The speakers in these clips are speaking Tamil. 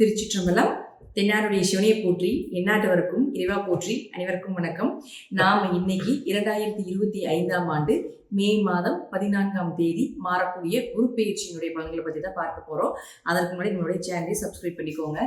திருச்சிற்றம்பலம் தென்னாருடைய சிவனையை போற்றி எந்நாட்டவருக்கும் இறைவா போற்றி அனைவருக்கும் வணக்கம். நாம் இன்னைக்கு இரண்டாயிரத்தி இருபத்தி ஐந்தாம் ஆண்டு மே மாதம் பதினான்காம் தேதி மாறக்கூடிய குரு பயிற்சியினுடைய பலன்களை பற்றி தான் பார்க்க போகிறோம் அதற்கு முன்னாடி நம்மளுடைய சேனலை சப்ஸ்கிரைப் பண்ணிக்கோங்க.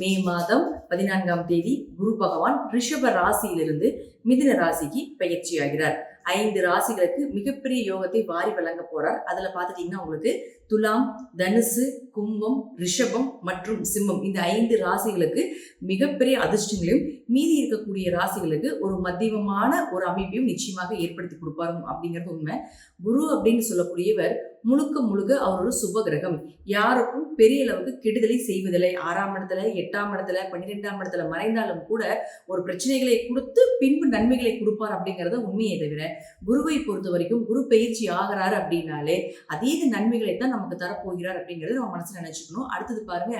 மே மாதம் பதினான்காம் தேதி குரு பகவான் ரிஷப ராசியிலிருந்து மிதுன ராசிக்கு பயிற்சி ஆகிறார். ஐந்து ராசிகளுக்கு மிகப்பெரிய யோகத்தை வாரி வழங்க போறார். அதுல பார்த்துட்டீங்கன்னா உங்களுக்கு துலாம் தனுசு கும்பம் ரிஷபம் மற்றும் சிம்மம் இந்த ஐந்து ராசிகளுக்கு மிகப்பெரிய அதிர்ஷ்டங்களையும் மீதி இருக்கக்கூடிய ராசிகளுக்கு ஒரு மத்தியமமான ஒரு அமைப்பையும் நிச்சயமாக ஏற்படுத்தி கொடுப்பாரு அப்படிங்கிறது உண்மை. குரு அப்படின்னு சொல்லக்கூடியவர் முழுக்க முழுக்க அவர் ஒரு சுப கிரகம் யாருக்கும் பெரிய அளவுக்கு கெடுதலை செய்வதில்லை. ஆறாம் இடத்துல எட்டாம் இடத்துல பன்னிரெண்டாம் இடத்துல மறைந்தாலும் கூட ஒரு பிரச்சனைகளை கொடுத்து பின்பு நன்மைகளை கொடுப்பார் அப்படிங்கிறத உண்மையை தவிர குருவை பொறுத்த வரைக்கும் குரு பயிற்சி ஆகிறாரு அப்படின்னாலே அதீத நன்மைகளை தான் நமக்கு தரப்போகிறார் அப்படிங்கிறது நம்ம மனசில் நினைச்சுக்கணும். அடுத்தது பாருங்க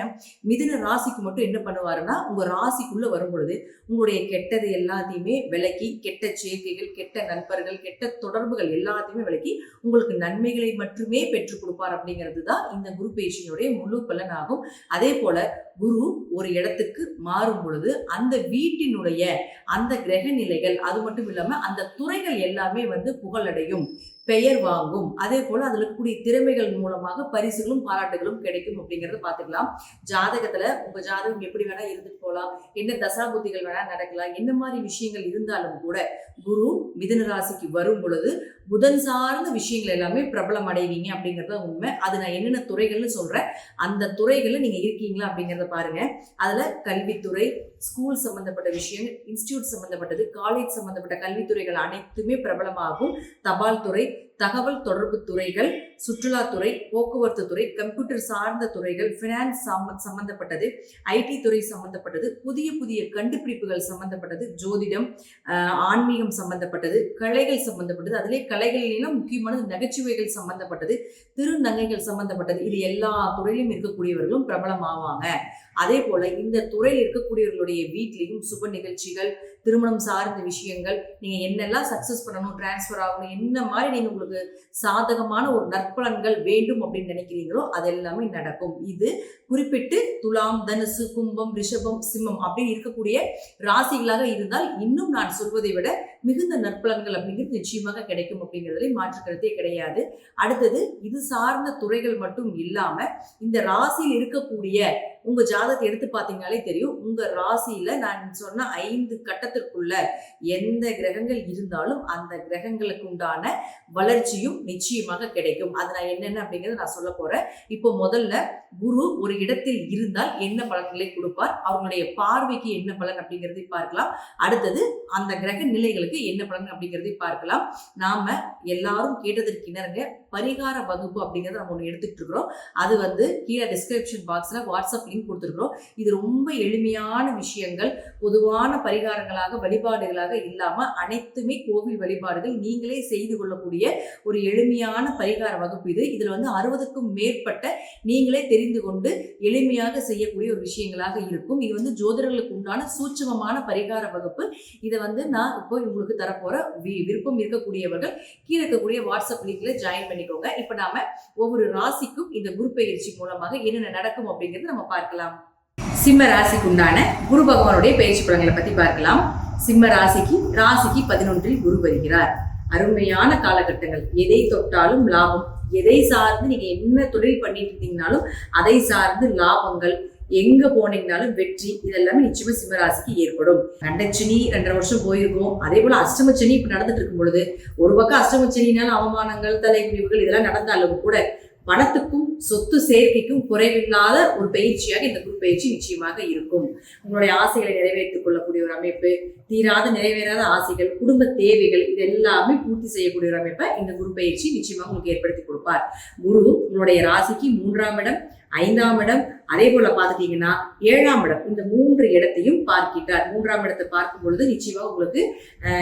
மிதுன ராசிக்கு மட்டும் என்ன பண்ணுவாருன்னா உங்க ராசிக்குள்ள வரும் பொழுது உங்களுடைய கெட்டது எல்லாத்தையுமே விலக்கி கெட்ட சேர்க்கைகள் கெட்ட நண்பர்கள் கெட்ட தொடர்புகள் எல்லாத்தையுமே விலக்கி உங்களுக்கு நன்மைகளை மட்டுமே பெற்றுக் கொடுப்பார் அப்படிங்கிறது தான் இந்த குரு பேச்சினுடைய முழு பலன் ஆகும் அதே போல குரு ஒரு இடத்துக்கு மாறும் பொழுது அந்த வீட்டினுடைய அந்த கிரக நிலைகள் அது மட்டும் இல்லாம அந்த துறைகள் எல்லாமே வந்து புகழடையும் பெயர் வாங்கும். அதே போல அதுல கூடிய திறமைகள் மூலமாக பரிசுகளும் பாராட்டுகளும் கிடைக்கும் அப்படிங்கறத பாத்துக்கலாம் ஜாதகத்துல உங்க ஜாதகம் எப்படி வேணா இருந்துட்டு போகலாம் என்ன தசாபுத்திகள் வேணா நடக்கலாம். என்ன மாதிரி விஷயங்கள் இருந்தாலும் கூட குரு மிதன ராசிக்கு வரும் பொழுது புதன் சார்ந்த விஷயங்கள் எல்லாமே பிரபலம் அடைவீங்க அப்படிங்கிறது தான் உண்மை. அது நான் என்னென்ன துறைகள்னு சொல்கிறேன் அந்த துறைகளில் நீங்கள் இருக்கீங்களா அப்படிங்கிறத பாருங்க. அதில் கல்வித்துறை ஸ்கூல் சம்மந்தப்பட்ட விஷயம் இன்ஸ்டியூட் சம்மந்தப்பட்டது காலேஜ் சம்மந்தப்பட்ட கல்வித்துறைகள் அனைத்துமே பிரபலமாகும். தபால் துறை தகவல் தொடர்பு துறைகள் சுற்றுலாத்துறை போக்குவரத்து துறை கம்ப்யூட்டர் சார்ந்த துறைகள் ஃபினான்ஸ் சம்பந்தப்பட்டது ஐடி துறை சம்பந்தப்பட்டது புதிய புதிய கண்டுபிடிப்புகள் சம்பந்தப்பட்டது ஜோதிடம் ஆன்மீகம் சம்பந்தப்பட்டது கலைகள் சம்பந்தப்பட்டது அதிலே கலைகளிலும் முக்கியமானது நகைச்சுவைகள் சம்பந்தப்பட்டது திருநங்கைகள் சம்பந்தப்பட்டது இது எல்லா துறையிலும் இருக்கக்கூடியவர்களும் பிரபலமாவாங்க. அதே போல இந்த துறையில் இருக்கக்கூடியவர்களுடைய வீட்லேயும் சுப நிகழ்ச்சிகள் திருமணம் சார்ந்த விஷயங்கள் நீங்கள் என்னெல்லாம் சக்ஸஸ் பண்ணணும் டிரான்ஸ்ஃபர் ஆகணும் என்ன மாதிரி நீங்கள் உங்களுக்கு சாதகமான ஒரு நற்பலன்கள் வேண்டும் அப்படின்னு நினைக்கிறீங்களோ அது எல்லாமே நடக்கும். இது குறிப்பிட்டு துலாம் தனுசு கும்பம் ரிஷபம் சிம்மம் அப்படின்னு இருக்கக்கூடிய ராசிகளாக இருந்தால் இன்னும் நான் சொல்வதை விட மிகுந்த நற்பலன்கள் அப்படிங்கிறது நிச்சயமாக கிடைக்கும் அப்படிங்கிறதுல மாற்றுக்கிறதே கிடையாது. அடுத்தது இது சார்ந்த துறைகள் மட்டும் இல்லாமல் இந்த ராசியில் இருக்கக்கூடிய உங்க ஜாதகத்தை எடுத்து பார்த்தீங்கனாலே தெரியும். உங்க ராசியில நான் சொன்ன ஐந்து கட்டத்திற்குள்ள எந்த கிரகங்கள் இருந்தாலும் அந்த கிரகங்களுக்கு உண்டான வளர்ச்சியும் நிச்சயமாக கிடைக்கும். அது நான் என்னென்ன அப்படிங்கறத நான் சொல்ல போறேன். இப்போ முதல்ல குரு ஒரு இடத்தில் இருந்தால் என்ன பலன்களை கொடுப்பார்? அவங்களுடைய பார்வைக்கு என்ன பலன் அப்படிங்கிறதை பார்க்கலாம். அடுத்தது அந்த கிரக நிலைகளுக்கு என்ன பலன் அப்படிங்கிறதை பார்க்கலாம். நாம எல்லாரும் கேட்டதற்கு இணங்க பரிகார வகுப்பு அப்படிங்கிறத நம்ம ஒன்று எடுத்துட்டு இருக்கிறோம். அது வந்து கீழே டிஸ்கிரிப்ஷன் பாக்ஸ்ல வாட்ஸ்அப் லிங்க் கொடுத்துருக்குறோம். இது ரொம்ப எளிமையான விஷயங்கள். பொதுவான பரிகாரங்களாக வழிபாடுகளாக இல்லாமல் அனைத்துமே கோவில் வழிபாடுகள். நீங்களே செய்து கொள்ளக்கூடிய ஒரு எளிமையான பரிகார வகுப்பு இது. இதில் வந்து அறுபதுக்கும் மேற்பட்ட நீங்களே தெரிந்து கொண்டு எளிமையாக செய்யக்கூடிய ஒரு விஷயங்களாக இருக்கும். இது வந்து ஜோதிடர்களுக்கு உண்டான சூட்சமமான பரிகார வகுப்பு. இதை வந்து நான் இப்போ உங்களுக்கு தரப்போகிற வி- விருப்பம் இருக்கக்கூடியவர்கள் கீழே இருக்கக்கூடிய வாட்ஸ்அப் லிங்க்ல ஜாயின் பண்ணிக்கோங்க. இப்போ நாம ஒவ்வொரு ராசிக்கும் இந்த குரு பயிற்சி மூலமாக என்னென்ன நடக்கும் அப்படிங்கிறது நம்ம பார்க்கலாம். சிம்ம ராசிக்கு உண்டான குரு பகவானுடைய பயிற்சி பலன்களை பத்தி பார்க்கலாம். சிம்ம ராசிக்கு ராசிக்கு பதினொன்றில் குரு வருகிறார். அருமையான காலகட்டங்கள். எதை தொட்டாலும் லாபம். எதை சார்ந்து நீங்க என்ன தொழில் பண்ணிட்டு இருந்தீங்கனாலும் அதை சார்ந்து லாபங்கள். எங்க போனீங்கனாலும் வெற்றி. இதெல்லாமே நிச்சயமா சிம்மராசிக்கு ஏற்படும். கண்டச்சனி ரெண்டரை வருஷம் போயிருக்கோம். அதே போல அஷ்டமச்சனி இப்ப நடந்துட்டு இருக்கும் பொழுது ஒரு பக்கம் அஷ்டமச்சனினால அவமானங்கள் தலைகுறிவுகள் இதெல்லாம் நடந்தாலும் கூட பணத்துக்கும் சொத்து சேர்க்கைக்கும் குறைவில்லாத ஒரு பயிற்சியாக இந்த குரு பயிற்சி நிச்சயமாக இருக்கும். உங்களுடைய ஆசைகளை நிறைவேற்றிக் கொள்ளக்கூடிய ஒரு அமைப்பு தீராத நிறைவேறாத ஆசைகள் குடும்ப தேவைகள் இது எல்லாமே பூர்த்தி செய்யக்கூடிய ஒரு அமைப்பை இந்த குரு பயிற்சி நிச்சயமாக உங்களுக்கு ஏற்படுத்தி கொடுப்பார். குரு உங்களுடைய ராசிக்கு மூன்றாம் இடம் ஐந்தாம் இடம் அதே போல பார்த்துட்டீங்கன்னா ஏழாம் இடம் இந்த மூன்று இடத்தையும் பார்க்கிறார் மூன்றாம் இடத்தை பார்க்கும் பொழுது நிச்சயமாக உங்களுக்கு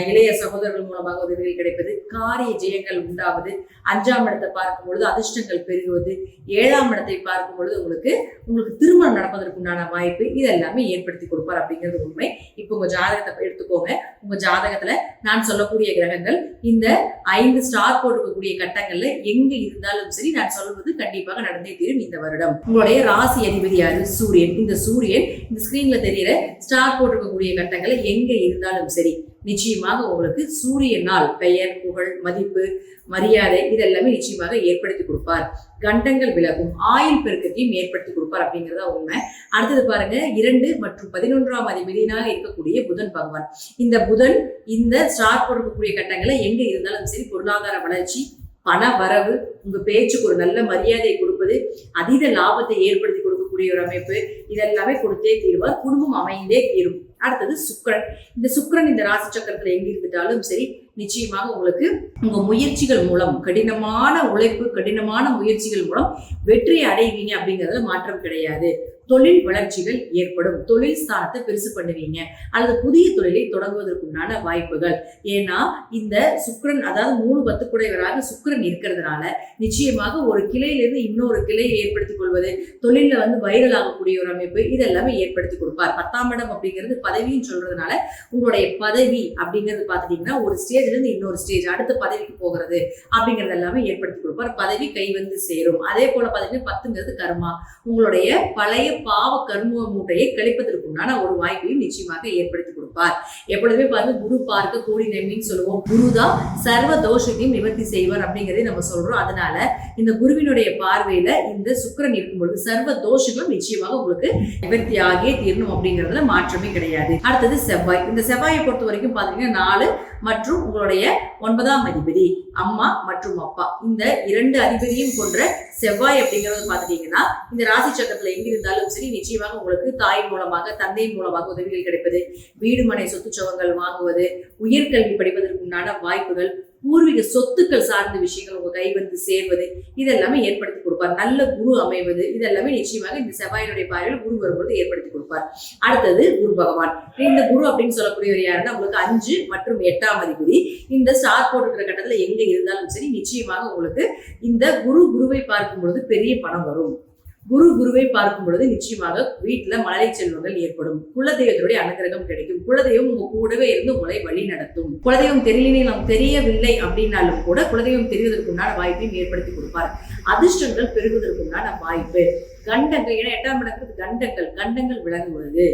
இளைய சகோதரர்கள் மூலமாக உதவிகள் கிடைப்பது காரிய ஜெயங்கள் உண்டாவது. அஞ்சாம் இடத்தை பார்க்கும் பொழுது அதிர்ஷ்டங்கள் பெருகுவது. ஏழாம் இடத்தை பார்க்கும் பொழுது உங்களுக்கு உங்களுக்கு திருமணம் நடப்பதற்குண்டான வாய்ப்பு இதெல்லாமே ஏற்படுத்தி கொடுப்பார் அப்படிங்கிறது உண்மை. இப்போ உங்க ஜாதகத்தை எடுத்துக்கோங்க. உங்க ஜாதகத்துல நான் சொல்லக்கூடிய கிரகங்கள் இந்த ஐந்து ஸ்டார் போட்டிருக்கக்கூடிய கட்டங்கள்ல எங்க இருந்தாலும் சரி நான் சொல்வது கண்டிப்பாக நடந்தே தீரும் இந்த வருடம். உங்களுடைய ராசி அதிபதி யாரு? சூரியன். இந்த சூரியன் இந்த ஸ்கிரீன்ல தெரியிற ஸ்டார் போட்டிருக்கக்கூடிய கட்டங்கள்ல எங்க இருந்தாலும் சரி நிச்சயமாக உங்களுக்கு சூரியனால் பெயர் புகழ் மதிப்பு மரியாதை இதெல்லாமே நிச்சயமாக ஏற்படுத்தி கொடுப்பார். கண்டங்கள் விலகும் ஆயுள் பெருக்கத்தையும் ஏற்படுத்தி கொடுப்பார் அப்படிங்கிறதா உண்மை. அடுத்தது பாருங்க இரண்டு மற்றும் பதினொன்றாம் அதிபதியினாக இருக்கக்கூடிய புதன் பகவான். இந்த புதன் இந்த ஸ்டார் கொடுக்கக்கூடிய கட்டங்களை எங்க இருந்தாலும் சரி பொருளாதார வளர்ச்சி பண வரவு உங்க பேச்சுக்கு ஒரு நல்ல மரியாதையை கொடுப்பது அதீத லாபத்தை ஏற்படுத்தி கொடுக்கக்கூடிய ஒரு அமைப்பு இதெல்லாமே கொடுத்தே தீருவார். குடும்பம் அமைந்தே தீரும். அடுத்தது சுக்கிரன். இந்த சுக்கிரன் இந்த ராசி சக்கரத்துல எங்க இருந்துட்டாலும் சரி நிச்சயமாக உங்களுக்கு உங்க முயற்சிகள் மூலம் கடினமான உழைப்பு கடினமான முயற்சிகள் மூலம் வெற்றி அடைவீங்க அப்படிங்கறதுல மாற்றம் கிடையாது. தொழில் வளர்ச்சிகள் ஏற்படும். தொழில் ஸ்தானத்தை பெருசு பண்ணுவீங்க. அல்லது புதிய தொழிலை தொடங்குவதற்குண்டான வாய்ப்புகள். ஏன்னா இந்த சுக்கரன் அதாவது மூணு பத்துக்குடையவராக சுக்கிரன் இருக்கிறதுனால நிச்சயமாக ஒரு கிளையிலிருந்து இன்னொரு கிளையை ஏற்படுத்திக் கொள்வது தொழில வந்து வைரல் ஆகக்கூடிய ஒரு அமைப்பு இதெல்லாமே ஏற்படுத்தி கொடுப்பார். பத்தாம் இடம் அப்படிங்கிறது பதவின்னு சொல்றதுனால உங்களுடைய பதவி அப்படிங்கிறது பார்த்துட்டீங்கன்னா ஒரு ஸ்டேஜ்ல இருந்து இன்னொரு ஸ்டேஜ் அடுத்த பதவிக்கு போகிறது அப்படிங்கிறது எல்லாமே ஏற்படுத்தி கொடுப்பார். பதவி கை வந்து சேரும். அதே போல பார்த்தீங்கன்னா பத்துங்கிறது கர்மா. உங்களுடைய பழைய பாவ கர்ம மூட்டையை கழிப்பதற்குண்டான ஒரு வாய்ப்பையும் நிச்சயமாக ஏற்படுத்தி கொடுப்பார். எப்பொழுதுமே பாருங்க குரு பார்க்க கூடி நன்மைன்னு சொல்லுவோம். குரு தான் சர்வ தோஷத்தையும் நிவர்த்தி செய்வார் அப்படிங்கறதை நம்ம சொல்றோம். அதனால இந்த குருவினுடைய பார்வையில இந்த சுக்கிரன் இருக்கும் பொழுது சர்வ தோஷங்களும் நிச்சயமாக உங்களுக்கு நிவர்த்தி ஆகியே தீரணும் அப்படிங்கறதுல மாற்றமே கிடையாது. அடுத்தது செவ்வாய். இந்த செவ்வாயை பொறுத்த வரைக்கும் பாத்தீங்கன்னா நாலு மற்றும் உங்களுடைய ஒன்பதாம் அதிபதி அம்மா மற்றும் அப்பா. இந்த இரண்டு அதிபதியும் கொன்ற செவ்வாய் அப்படிங்கிறது பார்த்துட்டீங்கன்னா இந்த ராசி சக்கரத்துல எங்க இருந்தாலும் சரி நிச்சயமாக உங்களுக்கு தாய் மூலமாக தந்தை மூலமாக உதவிகள் கிடைப்பது. வீடுமனை சொத்து சுகங்கள் வாங்குவது உயர்கல்வி படிப்பதற்குண்டான வாய்ப்புகள் பூர்வீக சொத்துக்கள் சார்ந்த விஷயங்கள் உங்க கை வந்து சேர்வது இதெல்லாமே ஏற்படுத்தி கொடுப்பார். நல்ல குரு அமைவது இதெல்லாமே நிச்சயமாக இந்த செவ்வாயினுடைய பார்வையில் குரு வரும்பொழுது ஏற்படுத்தி கொடுப்பார். அடுத்தது குரு பகவான். இந்த குரு அப்படின்னு சொல்லக்கூடியவர் யாருன்னா உங்களுக்கு அஞ்சு மற்றும் எட்டாம் அதிபதி. இந்த ஸ்டார் போட்டுக்கிற கட்டத்துல எங்க இருந்தாலும் சரி நிச்சயமாக உங்களுக்கு இந்த குரு குருவை பார்க்கும் பொழுது பெரிய பணம் வரும். குரு குருவை பார்க்கும் பொழுது நிச்சயமாக வீட்டுல மழலை செல்வங்கள் ஏற்படும். குலதெய்வத்தினுடைய அனுகிரகம் கிடைக்கும். குலதெய்வம் உங்க கூடவே இருந்து உங்களை வழி நடத்தும். குலதெய்வம் தெரியலே நாம் தெரியவில்லை அப்படின்னாலும் கூட குலதெய்வம் தெரிவதற்குண்டான வாய்ப்பையும் ஏற்படுத்தி கொடுப்பார். அதிர்ஷ்டங்கள் பெறுவதற்குண்டான வாய்ப்பு. கண்டங்கள் ஏன்னா எட்டாம் இடத்துக்கு கண்டங்கள் கண்டங்கள் விளங்குவது.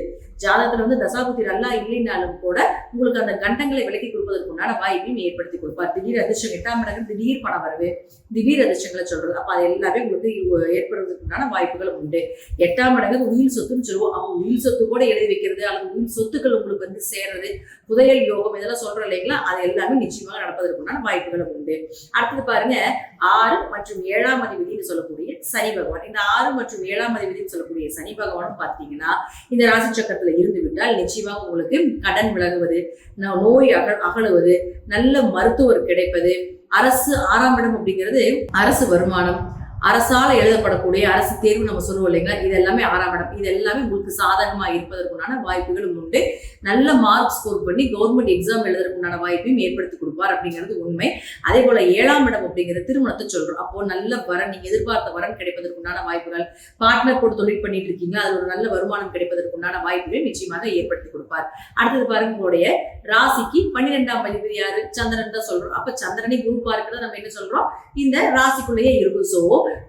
ஜாதகத்துல வந்து தசாபுத்தி நல்லா இல்லைனாலும் கூட உங்களுக்கு அந்த கண்டங்களை விலக்கி கொடுப்பதற்குண்டான வாய்ப்பையும் ஏற்படுத்தி கொடுப்பார். திடீர் அதிர்ஷ்டம் எட்டாம் இடங்கள் திடீர் பணம் வரவு திடீர் அதிர்ஷ்டங்களை சொல்றது. அப்ப அது எல்லாமே உங்களுக்கு ஏற்படும். ஏற்படுவதற்குண்டான வாய்ப்புகள் உண்டு. எட்டாம் இடங்கள் உயிர் சொத்துன்னு சொல்லுவோம். அவங்க உயிர் சொத்து கூட எழுதி வைக்கிறது அல்லது உயிர் சொத்துக்கள் உங்களுக்கு வந்து சேர்றது புதையல் யோகம் இதெல்லாம் சொல்றோம் இல்லைங்களா? அது எல்லாமே நிச்சயமாக நடப்பதற்குண்டான வாய்ப்புகளும் உண்டு. அடுத்தது பாருங்க ஆறு மற்றும் ஏழாம் அதிபதினு சொல்லக்கூடிய சனி பகவான். இந்த ஆறு மற்றும் ஏழாம் அதிபதினு சொல்லக்கூடிய சனி பகவானும் பார்த்தீங்கன்னா இந்த ராசி சக்கரத்துல இருந்து விட்டால் நிச்சயமாக உங்களுக்கு கடன் விலகுவது நோய் அக அகழுவது நல்ல மருத்துவர் கிடைப்பது அரசு ஆறாம் இடம் அப்படிங்கிறது அரசு வருமானம் அரசால எழுதப்படக்கூடிய அரசு தேர்வு நம்ம சொல்லுவோம் இல்லைங்களா? இது எல்லாமே ஆறாம் இடம். இது எல்லாமே உங்களுக்கு சாதகமாக இருப்பதற்குண்டான வாய்ப்புகளும் உண்டு. நல்ல மார்க் ஸ்கோர் பண்ணி கவர்மெண்ட் எக்ஸாம் எழுதுறதுக்குண்டான வாய்ப்பையும் ஏற்படுத்தி கொடுப்பார் அப்படிங்கிறது உண்மை. அதே போல ஏழாம் இடம் அப்படிங்கிற திருமணத்தை சொல்றோம். அப்போ நல்ல வரன் நீங்க எதிர்பார்த்த வரன் கிடைப்பதற்குண்டான வாய்ப்புகள். பார்ட்னர் கூட தொழில் பண்ணிட்டு இருக்கீங்களா அது ஒரு நல்ல வருமானம் கிடைப்பதற்குண்டான வாய்ப்புகளை நிச்சயமாக ஏற்படுத்தி கொடுப்பார். அடுத்தது பாருங்க உங்களுடைய ராசிக்கு பன்னிரெண்டாம் பதிவு யாரு? சந்திரன் தான் சொல்றோம். அப்ப சந்திரனை குரூப்பா இருக்கிறத நம்ம என்ன சொல்றோம்? இந்த ராசிக்குள்ளேயே இருக்கும் சோ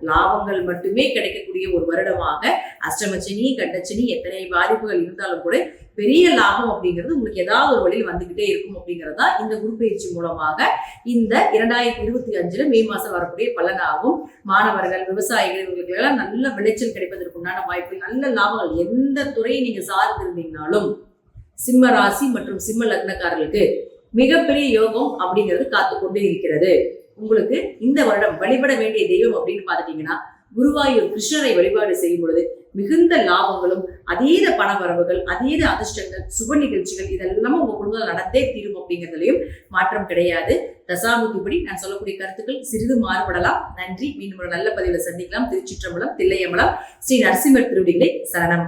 லாபங்கள் மட்டுமே கிடைக்கக்கூடிய ஒரு வருடமாக அஷ்டமச்சனி கண்டச்சனி எத்தனை பாதிப்புகள் இருந்தாலும் கூட பெரிய லாபம் அப்படிங்கிறது உங்களுக்கு ஏதாவது ஒரு வழியில் வந்துகிட்டே இருக்கும் அப்படிங்கிறதா இந்த குரு பயிற்சி மூலமாக இந்த இரண்டாயிரத்தி இருபத்தி அஞ்சுல மே மாசம் வரக்கூடிய பலனாகும். மாணவர்கள் விவசாயிகள் இவங்களுக்கு எல்லாம் நல்ல விளைச்சல் கிடைப்பதற்குண்டான வாய்ப்பு நல்ல லாபங்கள் எந்த துறையை நீங்க சார்ந்திருந்தீங்கனாலும் சிம்ம ராசி மற்றும் சிம்ம லக்னக்காரர்களுக்கு மிகப்பெரிய யோகம் அப்படிங்கிறது காத்து கொண்டு இருக்கிறது. உங்களுக்கு இந்த வருடம் வழிபட வேண்டிய தெய்வம் அப்படின்னு பார்த்துட்டீங்கன்னா குருவாயூர் கிருஷ்ணரை வழிபாடு செய்யும் பொழுது மிகுந்த லாபங்களும் அதீத பண வரவுகள் அதீத அதிர்ஷ்டங்கள் சுப நிகழ்ச்சிகள் இதெல்லாம் உங்க குடும்பத்தில் நடந்தே தீரும் அப்படிங்கிறதுலையும் மாற்றம் கிடையாது. தசாபுத்திப்படி நான் சொல்லக்கூடிய கருத்துக்கள் சிறிது மாறுபடலாம். நன்றி. மீண்டும் ஒரு நல்ல பதிவில் சந்திக்கலாம். திருச்சிற்றம்பலம் தில்லையம்பலம் ஸ்ரீ நரசிம்மர் திருடிகளே சரணம்.